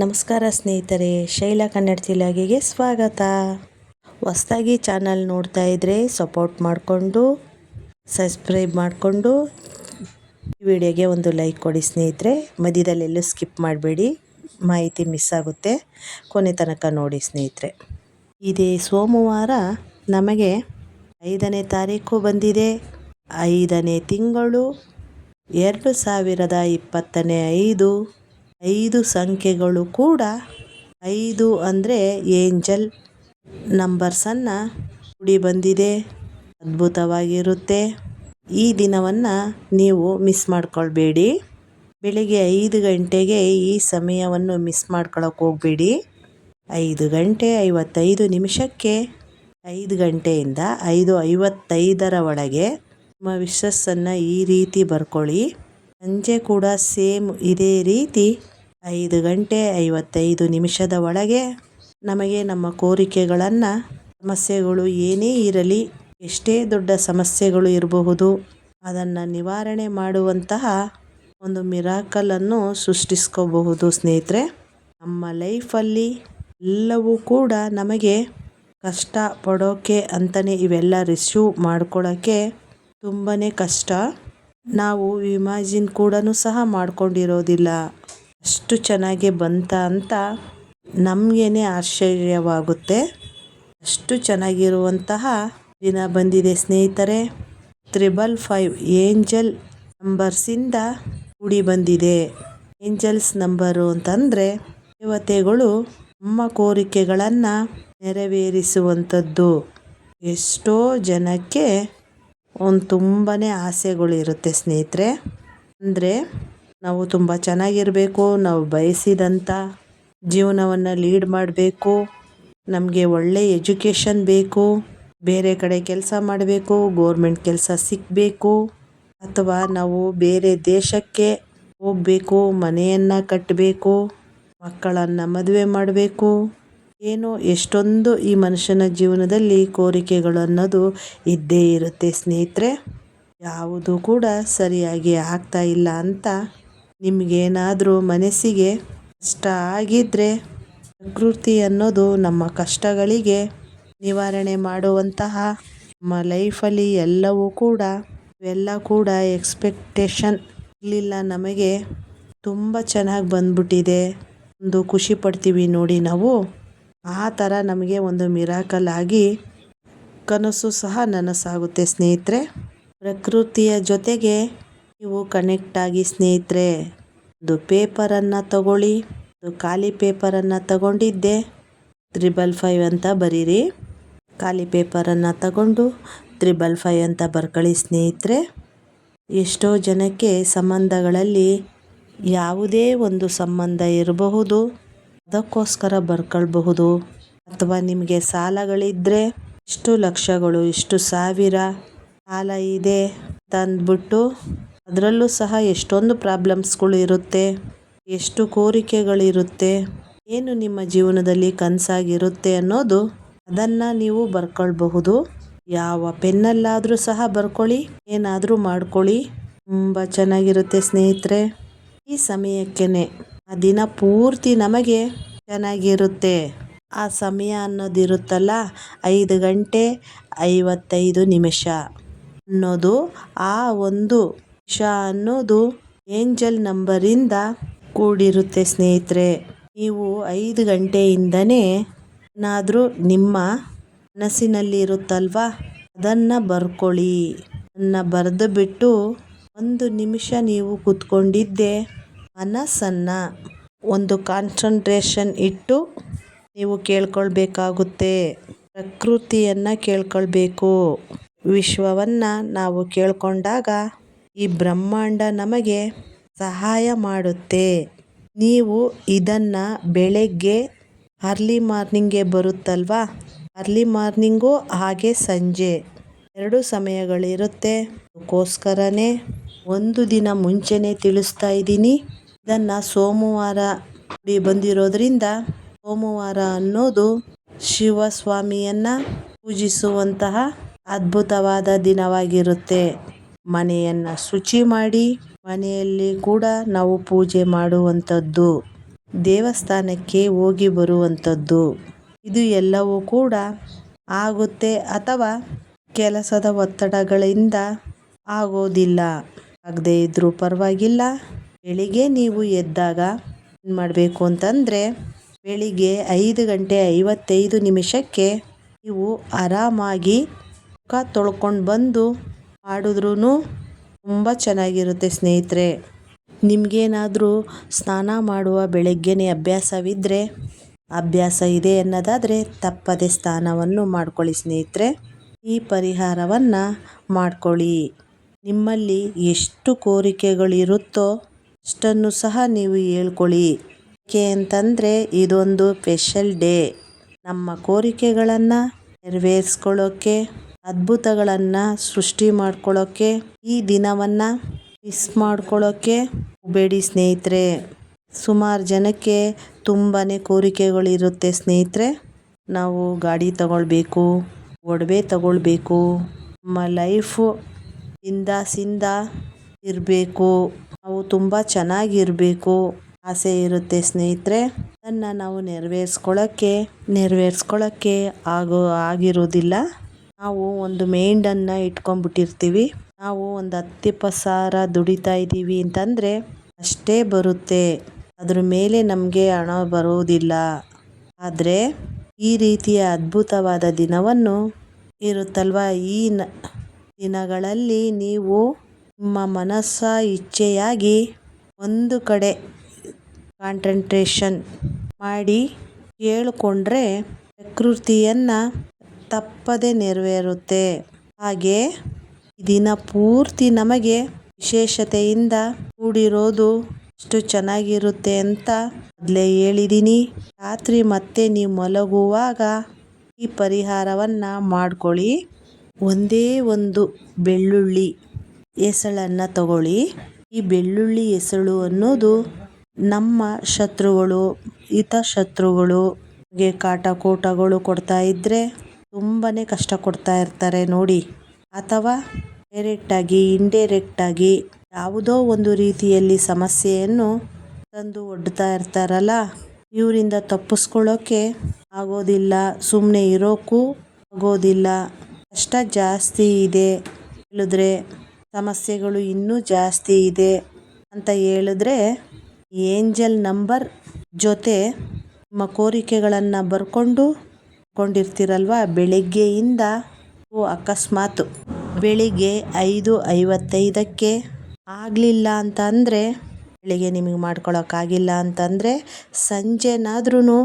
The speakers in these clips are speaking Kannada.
ನಮಸ್ಕಾರ ಸ್ನೇಹಿತರೆ, ಶೈಲಾ ಕನ್ನಡ ತಿಲಾಗಿಗೆ ಸ್ವಾಗತ. ಹೊಸ್ದಾಗಿ ಚಾನಲ್ ನೋಡ್ತಾ ಇದ್ದರೆ ಸಪೋರ್ಟ್ ಮಾಡಿಕೊಂಡು, ಸಬ್ಸ್ಕ್ರೈಬ್ ಮಾಡಿಕೊಂಡು ವಿಡಿಯೋಗೆ ಒಂದು ಲೈಕ್ ಕೊಡಿ ಸ್ನೇಹಿತರೆ. ಮಧ್ಯದಲ್ಲೆಲ್ಲೂ ಸ್ಕಿಪ್ ಮಾಡಬೇಡಿ, ಮಾಹಿತಿ ಮಿಸ್ ಆಗುತ್ತೆ. ಕೊನೆ ತನಕ ನೋಡಿ ಸ್ನೇಹಿತರೆ. ಇದೇ ಸೋಮವಾರ ನಮಗೆ ಐದನೇ ತಾರೀಕು ಬಂದಿದೆ. ಐದನೇ ತಿಂಗಳು ಎರಡು ಸಾವಿರದ ಇಪ್ಪತ್ತನೇ ಐದು. ಐದು ಸಂಖ್ಯೆಗಳು ಕೂಡ ಐದು ಅಂದರೆ ಏಂಜಲ್ ನಂಬರ್ಸನ್ನು ಕೂಡಿ ಬಂದಿದೆ. ಅದ್ಭುತವಾಗಿರುತ್ತೆ. ಈ ದಿನವನ್ನು ನೀವು ಮಿಸ್ ಮಾಡ್ಕೊಳ್ಬೇಡಿ. ಬೆಳಿಗ್ಗೆ ಐದು ಗಂಟೆಗೆ ಈ ಸಮಯವನ್ನು ಮಿಸ್ ಮಾಡ್ಕೊಳಕ್ಕೆ ಹೋಗಬೇಡಿ. ಐದು ಗಂಟೆ ಐವತ್ತೈದು ನಿಮಿಷಕ್ಕೆ ಐದು ಗಂಟೆಯಿಂದ ಐದು ಐವತ್ತೈದರ ಒಳಗೆ ನಿಮ್ಮ ವಿಶಸ್ಸನ್ನು ಈ ರೀತಿ ಬರ್ಕೊಳ್ಳಿ. ಸಂಜೆ ಕೂಡ ಸೇಮ್ ಇದೇ ರೀತಿ ಐದು ಗಂಟೆ ಐವತ್ತೈದು ನಿಮಿಷದ ಒಳಗೆ ನಮಗೆ ನಮ್ಮ ಕೋರಿಕೆಗಳನ್ನು, ಸಮಸ್ಯೆಗಳು ಏನೇ ಇರಲಿ, ಎಷ್ಟೇ ದೊಡ್ಡ ಸಮಸ್ಯೆಗಳು ಇರಬಹುದು, ಅದನ್ನು ನಿವಾರಣೆ ಮಾಡುವಂತಹ ಒಂದು ಮಿರಾಕಲನ್ನು ಸೃಷ್ಟಿಸ್ಕೋಬಹುದು ಸ್ನೇಹಿತರೆ. ನಮ್ಮ ಲೈಫಲ್ಲಿ ಎಲ್ಲವೂ ಕೂಡ ನಮಗೆ ಕಷ್ಟ ಪಡೋಕ್ಕೆ ಅಂತಲೇ ಇವೆಲ್ಲ ರಿಸೀವ್ ಮಾಡ್ಕೊಳ್ಳೋಕ್ಕೆ ತುಂಬಾ ಕಷ್ಟ. ನಾವು ಇಮ್ಯಾಜಿನ್ ಕೂಡ ಸಹ ಮಾಡ್ಕೊಂಡಿರೋದಿಲ್ಲ. ಅಷ್ಟು ಚೆನ್ನಾಗಿ ಬಂತ ಅಂತ ನಮಗೇನೆ ಆಶ್ಚರ್ಯವಾಗುತ್ತೆ. ಅಷ್ಟು ಚೆನ್ನಾಗಿರುವಂತಹ ದಿನ ಬಂದಿದೆ ಸ್ನೇಹಿತರೆ. ತ್ರಿಬಲ್ ಫೈವ್ ಏಂಜಲ್ ನಂಬರ್ಸಿಂದ ಕೂಡಿ ಬಂದಿದೆ. ಏಂಜಲ್ಸ್ ನಂಬರು ಅಂತಂದರೆ ದೇವತೆಗಳು ನಮ್ಮ ಕೋರಿಕೆಗಳನ್ನು ನೆರವೇರಿಸುವಂಥದ್ದು. ಎಷ್ಟೋ ಜನಕ್ಕೆ ಒಂದು ತುಂಬಾ ಆಸೆಗಳಿರುತ್ತೆ ಸ್ನೇಹಿತರೆ. ಅಂದರೆ ನಾವು ತುಂಬ ಚೆನ್ನಾಗಿರಬೇಕು, ನಾವು ಬಯಸಿದಂಥ ಜೀವನವನ್ನು ಲೀಡ್ ಮಾಡಬೇಕು, ನಮಗೆ ಒಳ್ಳೆ ಎಜುಕೇಷನ್ ಬೇಕು, ಬೇರೆ ಕಡೆ ಕೆಲಸ ಮಾಡಬೇಕು, ಗೋರ್ಮೆಂಟ್ ಕೆಲಸ ಸಿಗಬೇಕು ಅಥವಾ ನಾವು ಬೇರೆ ದೇಶಕ್ಕೆ ಹೋಗಬೇಕು, ಮನೆಯನ್ನು ಕಟ್ಟಬೇಕು ಮಕ್ಕಳನ್ನು ಮದುವೆ ಮಾಡಬೇಕು. ಏನೋ ಎಷ್ಟೊಂದು ಈ ಮನುಷ್ಯನ ಜೀವನದಲ್ಲಿ ಕೋರಿಕೆಗಳು ಅನ್ನೋದು ಇದ್ದೇ ಇರುತ್ತೆ ಸ್ನೇಹಿತರೆ. ಯಾವುದು ಕೂಡ ಸರಿಯಾಗಿ ಆಗ್ತಾ ಇಲ್ಲ ಅಂತ ನಿಮಗೇನಾದರೂ ಮನಸ್ಸಿಗೆ ಕಷ್ಟ ಆಗಿದ್ದರೆ ಪ್ರಕೃತಿ ಅನ್ನೋದು ನಮ್ಮ ಕಷ್ಟಗಳಿಗೆ ನಿವಾರಣೆ ಮಾಡುವಂತಹ ನಮ್ಮ ಲೈಫಲ್ಲಿ ಎಲ್ಲವೂ ಕೂಡ, ಇವೆಲ್ಲ ಕೂಡ ಎಕ್ಸ್ಪೆಕ್ಟೇಷನ್ ಇರಲಿಲ್ಲ ನಮಗೆ. ತುಂಬ ಚೆನ್ನಾಗಿ ಬಂದ್ಬಿಟ್ಟಿದೆ. ಒಂದು ಖುಷಿ ಪಡ್ತೀವಿ ನೋಡಿ ನಾವು. ಆ ಥರ ನಮಗೆ ಒಂದು ಮಿರಾಕಲ್ ಆಗಿ ಕನಸು ಸಹ ನನಸಾಗುತ್ತೆ ಸ್ನೇಹಿತರೆ. ಪ್ರಕೃತಿಯ ಜೊತೆಗೆ ನೀವು ಕನೆಕ್ಟ್ ಆಗಿ ಸ್ನೇಹಿತರೆ, ಒಂದು ಪೇಪರನ್ನು ತಗೊಳ್ಳಿ, ಒಂದು ಖಾಲಿ ಪೇಪರನ್ನು ತಗೊಂಡಿದ್ದೆ. ತ್ರಿಬಲ್ ಫೈವ್ ಅಂತ ಬರೀರಿ. ಖಾಲಿ ಪೇಪರನ್ನು ತಗೊಂಡು ತ್ರಿಬಲ್ ಫೈವ್ ಅಂತ ಬರ್ಕೊಳ್ಳಿ ಸ್ನೇಹಿತರೆ. ಎಷ್ಟೋ ಜನಕ್ಕೆ ಸಂಬಂಧಗಳಲ್ಲಿ ಯಾವುದೇ ಒಂದು ಸಂಬಂಧ ಇರಬಹುದು. ಅದಕ್ಕೋಸ್ಕರ ಬರ್ಕೊಳ್ಬಹುದು. ಅಥವಾ ನಿಮಗೆ ಸಾಲಗಳಿದ್ದರೆ ಇಷ್ಟು ಲಕ್ಷಗಳು, ಇಷ್ಟು ಸಾವಿರ ಸಾಲ ಇದೆ ತಂದ್ಬಿಟ್ಟು ಅದರಲ್ಲೂ ಸಹ ಎಷ್ಟೊಂದು ಪ್ರಾಬ್ಲಮ್ಸ್ಗಳು ಇರುತ್ತೆ, ಎಷ್ಟು ಕೋರಿಕೆಗಳಿರುತ್ತೆ, ಏನು ನಿಮ್ಮ ಜೀವನದಲ್ಲಿ ಕನಸಾಗಿರುತ್ತೆ ಅನ್ನೋದು ಅದನ್ನು ನೀವು ಬರ್ಕೊಳ್ಬಹುದು. ಯಾವ ಪೆನ್ನಲ್ಲಾದರೂ ಸಹ ಬರ್ಕೊಳ್ಳಿ, ಏನಾದರೂ ಮಾಡ್ಕೊಳ್ಳಿ. ತುಂಬ ಚೆನ್ನಾಗಿರುತ್ತೆ ಸ್ನೇಹಿತರೆ. ಈ ಸಮಯಕ್ಕೇ ಆ ದಿನ ಪೂರ್ತಿ ನಮಗೆ ಚೆನ್ನಾಗಿರುತ್ತೆ. ಆ ಸಮಯ ಅನ್ನೋದಿರುತ್ತಲ್ಲ ಐದು ಗಂಟೆ ಐವತ್ತೈದು ನಿಮಿಷ ಅನ್ನೋದು ಆ ಒಂದು ನಿಮಿಷ ಅನ್ನೋದು ಏಂಜಲ್ ನಂಬರಿಂದ ಕೂಡಿರುತ್ತೆ ಸ್ನೇಹಿತರೆ. ನೀವು ಐದು ಗಂಟೆಯಿಂದನೇ ಏನಾದರೂ ನಿಮ್ಮ ಮನಸ್ಸಿನಲ್ಲಿ ಇರುತ್ತಲ್ವಾ ಅದನ್ನು ಬರ್ಕೊಳ್ಳಿ. ಅನ್ನ ಬರೆದು ಬಿಟ್ಟು ಒಂದು ನಿಮಿಷ ನೀವು ಕೂತ್ಕೊಂಡಿದ್ದೆ ಮನಸ್ಸನ್ನು ಒಂದು ಕಾನ್ಸಂಟ್ರೇಷನ್ ಇಟ್ಟು ನೀವು ಕೇಳ್ಕೊಳ್ಬೇಕಾಗುತ್ತೆ. ಪ್ರಕೃತಿಯನ್ನು ಕೇಳ್ಕೊಳ್ಬೇಕು. ವಿಶ್ವವನ್ನು ನಾವು ಕೇಳ್ಕೊಂಡಾಗ ಈ ಬ್ರಹ್ಮಾಂಡ ನಮಗೆ ಸಹಾಯ ಮಾಡುತ್ತೆ. ನೀವು ಇದನ್ನು ಬೆಳಗ್ಗೆ ಅರ್ಲಿ ಮಾರ್ನಿಂಗ್ಗೆ ಬರುತ್ತಲ್ವಾ? ಅರ್ಲಿ ಮಾರ್ನಿಂಗು ಹಾಗೆ ಸಂಜೆ. ಎರಡು ಸಮಯಗಳಿರುತ್ತೆ. ಅದಕ್ಕೋಸ್ಕರನೇ ಒಂದು ದಿನ ಮುಂಚೆನೇ ತಿಳಿಸ್ತಾ ಇದ್ದೀನಿ. ಇದನ್ನು ಸೋಮವಾರ ಬಂದಿರೋದ್ರಿಂದ ಸೋಮವಾರ ಅನ್ನೋದು ಶಿವಸ್ವಾಮಿಯನ್ನು ಪೂಜಿಸುವಂತಹ ಅದ್ಭುತವಾದ ದಿನವಾಗಿರುತ್ತೆ. ಮನೆಯನ್ನು ಶುಚಿ ಮಾಡಿ ಮನೆಯಲ್ಲಿ ಕೂಡ ನಾವು ಪೂಜೆ ಮಾಡುವಂಥದ್ದು, ದೇವಸ್ಥಾನಕ್ಕೆ ಹೋಗಿ ಬರುವಂಥದ್ದು. ಇದು ಎಲ್ಲವೂ ಕೂಡ ಆಗುತ್ತೆ ಅಥವಾ ಕೆಲಸದ ಒತ್ತಡಗಳಿಂದ ಆಗೋದಿಲ್ಲ. ಆಗದೇ ಇದ್ದರೂ ಪರವಾಗಿಲ್ಲ. ಬೆಳಿಗ್ಗೆ ನೀವು ಎದ್ದಾಗ ಏನು ಮಾಡಬೇಕು ಅಂತಂದರೆ ಬೆಳಿಗ್ಗೆ ಐದು ಗಂಟೆ ಐವತ್ತೈದು ನಿಮಿಷಕ್ಕೆ ನೀವು ಆರಾಮಾಗಿ ಮುಖ ತೊಳ್ಕೊಂಡು ಬಂದು ಮಾಡಿದ್ರೂ ತುಂಬ ಚೆನ್ನಾಗಿರುತ್ತೆ ಸ್ನೇಹಿತರೆ. ನಿಮಗೇನಾದರೂ ಸ್ನಾನ ಮಾಡುವ ಬೆಳಗ್ಗೆನೇ ಅಭ್ಯಾಸವಿದ್ದರೆ ಅಭ್ಯಾಸ ಇದೆ ಅನ್ನೋದಾದರೆ ತಪ್ಪದೆ ಸ್ನಾನವನ್ನು ಮಾಡ್ಕೊಳ್ಳಿ ಸ್ನೇಹಿತರೆ. ಈ ಪರಿಹಾರವನ್ನು ಮಾಡ್ಕೊಳ್ಳಿ. ನಿಮ್ಮಲ್ಲಿ ಎಷ್ಟು ಕೋರಿಕೆಗಳಿರುತ್ತೋ ಅಷ್ಟನ್ನು ಸಹ ನೀವು ಹೇಳ್ಕೊಳ್ಳಿ. ಏಕೆ ಅಂತಂದರೆ ಇದೊಂದು ಸ್ಪೆಷಲ್ ಡೇ. ನಮ್ಮ ಕೋರಿಕೆಗಳನ್ನು ನೆರವೇರಿಸ್ಕೊಳ್ಳೋಕ್ಕೆ ಅದ್ಭುತಗಳನ್ನು ಸೃಷ್ಟಿ ಮಾಡ್ಕೊಳ್ಳೋಕ್ಕೆ ಈ ದಿನವನ್ನು ಮಿಸ್ ಮಾಡ್ಕೊಳ್ಳೋಕ್ಕೆ ಬೇಡಿ ಸ್ನೇಹಿತರೆ. ಸುಮಾರು ಜನಕ್ಕೆ ತುಂಬಾ ಕೋರಿಕೆಗಳಿರುತ್ತೆ ಸ್ನೇಹಿತರೆ. ನಾವು ಗಾಡಿ ತಗೊಳ್ಬೇಕು, ಒಡವೆ ತಗೊಳ್ಬೇಕು, ನಮ್ಮ ಲೈಫು ಇಂದಾಸಿಂದ ಇರಬೇಕು. ನಾವು ತುಂಬ ಚೆನ್ನಾಗಿರಬೇಕು ಆಸೆ ಇರುತ್ತೆ ಸ್ನೇಹಿತರೆ. ಅದನ್ನು ನಾವು ನೆರವೇರಿಸ್ಕೊಳ್ಳೋಕ್ಕೆ ನೆರವೇರಿಸ್ಕೊಳ್ಳೋಕ್ಕೆ ಆಗೋ, ಆಗಿರೋದಿಲ್ಲ. ನಾವು ಒಂದು ಮೇಂಡನ್ನು ಇಟ್ಕೊಂಡ್ಬಿಟ್ಟಿರ್ತೀವಿ. ನಾವು ಒಂದು ಹತ್ತು ಸಾವಿರ ದುಡಿತಾ ಇದ್ದೀವಿ ಅಂತಂದರೆ ಅಷ್ಟೇ ಬರುತ್ತೆ. ಅದ್ರ ಮೇಲೆ ನಮಗೆ ಹಣ ಬರೋದಿಲ್ಲ. ಆದರೆ ಈ ರೀತಿಯ ಅದ್ಭುತವಾದ ದಿನವನ್ನು ಇರುತ್ತಲ್ವ? ಈ ದಿನಗಳಲ್ಲಿ ನೀವು ನಿಮ್ಮ ಮನಸ್ಸ ಇಚ್ಛೆಯಾಗಿ ಒಂದು ಕಡೆ ಕಾನ್ಸಂಟ್ರೇಷನ್ ಮಾಡಿ ಕೇಳಿಕೊಂಡ್ರೆ ಪ್ರಕೃತಿಯನ್ನು ತಪ್ಪದೆ ನೆರವೇರುತ್ತೆ. ಹಾಗೆ ದಿನ ಪೂರ್ತಿ ನಮಗೆ ವಿಶೇಷತೆಯಿಂದ ಕೂಡಿರೋದು ಎಷ್ಟು ಚೆನ್ನಾಗಿರುತ್ತೆ ಅಂತ ಮೊದಲೇ ಹೇಳಿದ್ದೀನಿ ರಾತ್ರಿ ಮತ್ತೆ ನೀವು ಮಲಗುವಾಗ ಈ ಪರಿಹಾರವನ್ನು ಮಾಡ್ಕೊಳ್ಳಿ. ಒಂದೇ ಒಂದು ಬೆಳ್ಳುಳ್ಳಿ ಎಸಳನ್ನು ತಗೊಳ್ಳಿ. ಈ ಬೆಳ್ಳುಳ್ಳಿ ಎಸಳು ಅನ್ನೋದು ನಮ್ಮ ಶತ್ರುಗಳು, ಹಿತಶತ್ರುಗಳು ಕಾಟ ಕೋಟಗಳು ಕೊಡ್ತಾ ಇದ್ದರೆ ತುಂಬಾ ಕಷ್ಟ ಕೊಡ್ತಾ ಇರ್ತಾರೆ ನೋಡಿ. ಅಥವಾ ಡೈರೆಕ್ಟಾಗಿ ಇಂಡೈರೆಕ್ಟಾಗಿ ಯಾವುದೋ ಒಂದು ರೀತಿಯಲ್ಲಿ ಸಮಸ್ಯೆಯನ್ನು ತಂದು ಒಡ್ತಾ ಇರ್ತಾರಲ್ಲ. ಇವರಿಂದ ತಪ್ಪಿಸ್ಕೊಳ್ಳೋಕ್ಕೆ ಆಗೋದಿಲ್ಲ ಸುಮ್ಮನೆ ಇರೋಕ್ಕೂ ಆಗೋದಿಲ್ಲ. ಕಷ್ಟ ಜಾಸ್ತಿ ಇದೆ ಹೇಳಿದ್ರೆ, ಸಮಸ್ಯೆಗಳು ಇನ್ನೂ ಜಾಸ್ತಿ ಇದೆ ಅಂತ ಹೇಳಿದ್ರೆ, ಏಂಜಲ್ ನಂಬರ್ ಜೊತೆ ನಿಮ್ಮ ಕೋರಿಕೆಗಳನ್ನು ಬರ್ಕೊಂಡು ಕೊಂಡಿರ್ತೀರಲ್ವ ಬೆಳಗ್ಗೆಯಿಂದ ಅಕಸ್ಮಾತ್. ಬೆಳಿಗ್ಗೆ ಐದು ಐವತ್ತೈದಕ್ಕೆ ಆಗಲಿಲ್ಲ ಅಂತ ಅಂದರೆ ಬೆಳಿಗ್ಗೆ ನಿಮಗೆ ಮಾಡ್ಕೊಳ್ಳೋಕ್ಕಾಗಿಲ್ಲ ಅಂತಂದರೆ ಸಂಜೆನಾದ್ರೂ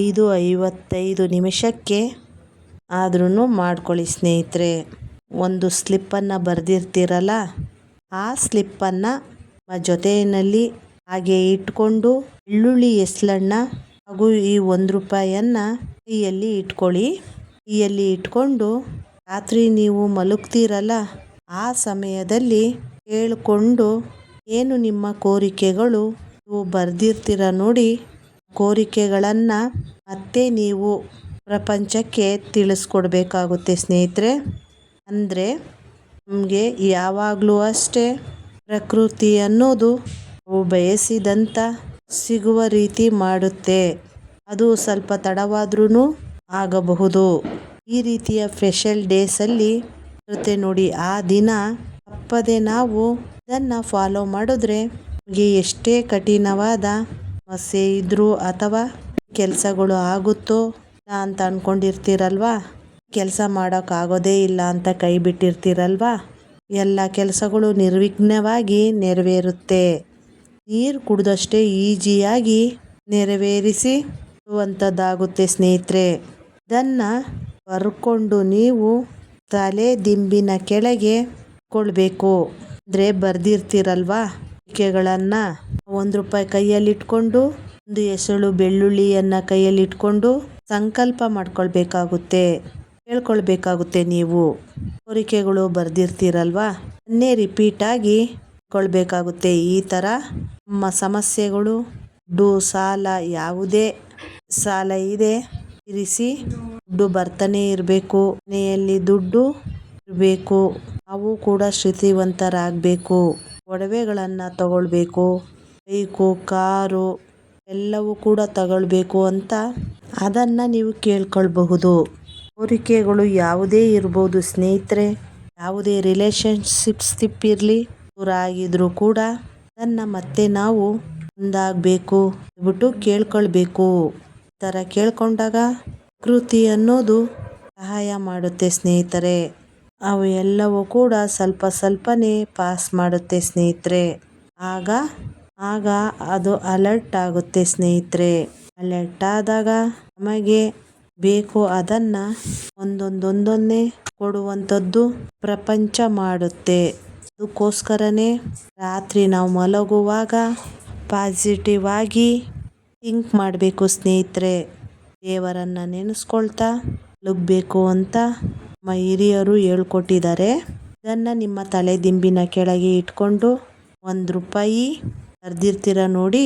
ಐದು ಐವತ್ತೈದು ನಿಮಿಷಕ್ಕೆ ಆದ್ರೂ ಮಾಡ್ಕೊಳ್ಳಿ ಸ್ನೇಹಿತರೆ. ಒಂದು ಸ್ಲಿಪ್ಪನ್ನು ಬರೆದಿರ್ತೀರಲ್ಲ, ಆ ಸ್ಲಿಪ್ಪನ್ನು ಜೊತೆಯಲ್ಲಿ ಹಾಗೆ ಇಟ್ಕೊಂಡು, ಬೆಳ್ಳುಳ್ಳಿ ಎಸ್ಲಣ್ಣ ಹಾಗೂ ಈ ಒಂದು ರೂಪಾಯಿಯನ್ನು ಕೈಯಲ್ಲಿ ಇಟ್ಕೊಳ್ಳಿ. ಕೈಯಲ್ಲಿ ಇಟ್ಕೊಂಡು ರಾತ್ರಿ ನೀವು ಮಲಗ್ತೀರಲ್ಲ, ಆ ಸಮಯದಲ್ಲಿ ಕೇಳಿಕೊಂಡು ಏನು ನಿಮ್ಮ ಕೋರಿಕೆಗಳು? ನೀವು ಬರೆದಿರ್ತೀರ ನೋಡಿ. ಕೋರಿಕೆಗಳನ್ನು ಮತ್ತೆ ನೀವು ಪ್ರಪಂಚಕ್ಕೆ ತಿಳಿಸ್ಕೊಡ್ಬೇಕಾಗುತ್ತೆ ಸ್ನೇಹಿತರೆ. ಅಂದರೆ ನಮಗೆ ಯಾವಾಗಲೂ ಅಷ್ಟೇ ಪ್ರಕೃತಿ ಅನ್ನೋದು ನಾವು ಬಯಸಿದಂಥ ಸಿಗುವ ರೀತಿ ಮಾಡುತ್ತೆ. ಅದು ಸ್ವಲ್ಪ ತಡವಾದ್ರೂ ಆಗಬಹುದು. ಈ ರೀತಿಯ ಸ್ಪೆಷಲ್ ಡೇಸಲ್ಲಿ ಇರುತ್ತೆ ನೋಡಿ, ಆ ದಿನ ತಪ್ಪದೆ ನಾವು ಇದನ್ನು ಫಾಲೋ ಮಾಡಿದ್ರೆ ನಮಗೆ ಎಷ್ಟೇ ಕಠಿಣವಾದ ಸಮಸ್ಯೆ ಇದ್ದರೂ ಅಥವಾ ಕೆಲಸಗಳು ಆಗುತ್ತೋ ಅಂತ ಅಂದ್ಕೊಂಡಿರ್ತೀರಲ್ವಾ ಕೆಲಸ ಮಾಡೋಕ್ಕಾಗೋದೇ ಇಲ್ಲ ಅಂತ ಕೈ ಬಿಟ್ಟಿರ್ತೀರಲ್ವಾ, ಎಲ್ಲ ಕೆಲಸಗಳು ನಿರ್ವಿಘ್ನವಾಗಿ ನೆರವೇರುತ್ತೆ. ನೀರು ಕುಡಿದಷ್ಟೇ ಈಜಿಯಾಗಿ ನೆರವೇರಿಸಿ ಕೊಡುವಂಥದ್ದಾಗುತ್ತೆ ಸ್ನೇಹಿತರೆ. ಇದನ್ನು ಬರ್ಕೊಂಡು ನೀವು ತಲೆ ದಿಂಬಿನ ಕೆಳಗೆ ಕೊಳ್ಬೇಕು ಅಂದರೆ ಬರ್ದಿರ್ತೀರಲ್ವಾ? ಚುಕ್ಕೆಗಳನ್ನು ಒಂದು ರೂಪಾಯಿ ಕೈಯಲ್ಲಿ ಇಟ್ಕೊಂಡು, ಒಂದು ಎಸಳು ಬೆಳ್ಳುಳ್ಳಿಯನ್ನು ಕೈಯಲ್ಲಿ ಇಟ್ಕೊಂಡು ಸಂಕಲ್ಪ ಮಾಡ್ಕೊಳ್ಬೇಕಾಗುತ್ತೆ. ಹೇಳ್ಕೊಳ್ಬೇಕಾಗುತ್ತೆ ನೀವು. ಕೋರಿಕೆಗಳು ಬರ್ದಿರ್ತೀರಲ್ವಾ? ಅನ್ನೇ ರಿಪೀಟಾಗಿ ಕೊಳ್ಬೇಕಾಗುತ್ತೆ ಈ ಥರ ನಮ್ಮ ಸಮಸ್ಯೆಗಳು ಡು ಸಾಲ ಯಾವುದೇ ಸಾಲ ಇದೆ. ಇರಿಸಿ ದುಡ್ಡು ಬರ್ತಾನೆ ಇರಬೇಕು. ಮನೆಯಲ್ಲಿ ದುಡ್ಡು ಇರಬೇಕು. ನಾವು ಕೂಡ ಶ್ರುತಿವಂತರಾಗಬೇಕು. ಒಡವೆಗಳನ್ನು ತಗೊಳ್ಬೇಕು. ಬೈಕು, ಕಾರು ಎಲ್ಲವೂ ಕೂಡ ತಗೊಳ್ಬೇಕು ಅಂತ ಅದನ್ನು ನೀವು ಕೇಳ್ಕೊಳ್ಬಹುದು. ಕೋರಿಕೆಗಳು ಯಾವುದೇ ಇರ್ಬೋದು ಸ್ನೇಹಿತರೆ. ಯಾವುದೇ ರಿಲೇಶನ್ಶಿಪ್ಸ್ ತಿಪ್ಪಿರಲಿ. ದೂರ ಆಗಿದ್ರೂ ಕೂಡ ಅದನ್ನು ಮತ್ತೆ ನಾವು ಒಂದಾಗಬೇಕು ಬಿಟ್ಟು ಕೇಳ್ಕೊಳ್ಬೇಕು. ಈ ಥರ ಕೇಳ್ಕೊಂಡಾಗ ಕೃತಿ ಅನ್ನೋದು ಸಹಾಯ ಮಾಡುತ್ತೆ ಸ್ನೇಹಿತರೆ. ಅವು ಎಲ್ಲವೂ ಕೂಡ ಸ್ವಲ್ಪ ಸ್ವಲ್ಪನೇ ಪಾಸ್ ಮಾಡುತ್ತೆ ಸ್ನೇಹಿತರೆ. ಆಗ ಆಗ ಅದು ಅಲರ್ಟ್ ಆಗುತ್ತೆ ಸ್ನೇಹಿತರೆ. ಅಲರ್ಟ್ ಆದಾಗ ನಮಗೆ ಬೇಕು ಅದನ್ನು ಒಂದೊಂದೊಂದೊಂದೇ ಕೊಡುವಂಥದ್ದು ಪ್ರಪಂಚ ಮಾಡುತ್ತೆ. ಅದಕ್ಕೋಸ್ಕರನೇ ರಾತ್ರಿ ನಾವು ಮಲಗುವಾಗ ಪಾಸಿಟಿವ್ ಆಗಿ ಥಿಂಕ್ ಮಾಡಬೇಕು ಸ್ನೇಹಿತರೆ. ದೇವರನ್ನು ನೆನೆಸ್ಕೊಳ್ತಾ ಲುಗ್ಬೇಕು ಅಂತ ನಮ್ಮ ಹಿರಿಯರು ಹೇಳ್ಕೊಟ್ಟಿದ್ದಾರೆ. ಇದನ್ನು ನಿಮ್ಮ ತಲೆ ದಿಂಬಿನ ಕೆಳಗೆ ಇಟ್ಕೊಂಡು ಒಂದು ರೂಪಾಯಿ ಕರೆದಿರ್ತೀರ ನೋಡಿ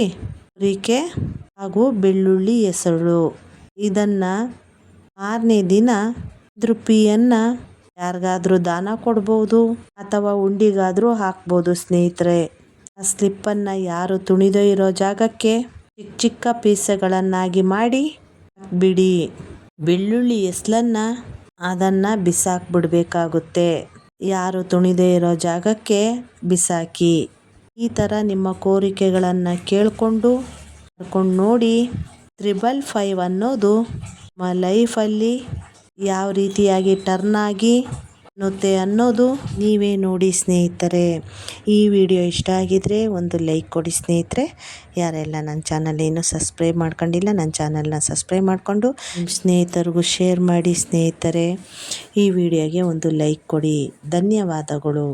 ರಿಕೆ ಹಾಗೂ ಬೆಳ್ಳುಳ್ಳಿ ಹೆಸರು. ಇದನ್ನು ಮಾರನೇ ದಿನ ರುಪಿಯನ್ನು ಯಾರಿಗಾದ್ರೂ ದಾನ ಕೊಡ್ಬೋದು ಅಥವಾ ಉಂಡಿಗಾದರೂ ಹಾಕ್ಬೋದು ಸ್ನೇಹಿತರೆ. ಆ ಸ್ಲಿಪ್ಪನ್ನು ಯಾರು ತುಣಿದೋ ಇರೋ ಜಾಗಕ್ಕೆ ಚಿಕ್ಕ ಚಿಕ್ಕ ಪೀಸ್ಗಳನ್ನಾಗಿ ಮಾಡಿ ಬಿಡಿ. ಬೆಳ್ಳುಳ್ಳಿ ಎಸ್ಲನ್ನು ಅದನ್ನು ಬಿಸಾಕ್ಬಿಡ್ಬೇಕಾಗುತ್ತೆ. ಯಾರು ತುಣಿದೇ ಇರೋ ಜಾಗಕ್ಕೆ ಬಿಸಾಕಿ. ಈ ಥರ ನಿಮ್ಮ ಕೋರಿಕೆಗಳನ್ನು ಕೇಳಿಕೊಂಡು, ಕರ್ಕೊಂಡು ನೋಡಿ ತ್ರಿಬಲ್ ಫೈವ್ ಅನ್ನೋದು ನಮ್ಮ ಲೈಫಲ್ಲಿ ಯಾವ ರೀತಿಯಾಗಿ ಟರ್ನ್ ಆಗಿ ಅನ್ನುತ್ತೆ ಅನ್ನೋದು ನೀವೇ ನೋಡಿ ಸ್ನೇಹಿತರೆ. ಈ ವಿಡಿಯೋ ಇಷ್ಟ ಆಗಿದ್ರೆ ಒಂದು ಲೈಕ್ ಕೊಡಿ ಸ್ನೇಹಿತರೆ. ಯಾರೆಲ್ಲ ನನ್ನ ಚಾನಲ್ ಏನು ಸಬ್ಸ್ಕ್ರೈಬ್ ಮಾಡ್ಕೊಂಡಿಲ್ಲ, ನನ್ನ ಚಾನಲ್ನ ಸಬ್ಸ್ಕ್ರೈಬ್ ಮಾಡಿಕೊಂಡು ಸ್ನೇಹಿತರಿಗೂ ಶೇರ್ ಮಾಡಿ ಸ್ನೇಹಿತರೆ. ಈ ವಿಡಿಯೋಗೆ ಒಂದು ಲೈಕ್ ಕೊಡಿ. ಧನ್ಯವಾದಗಳು.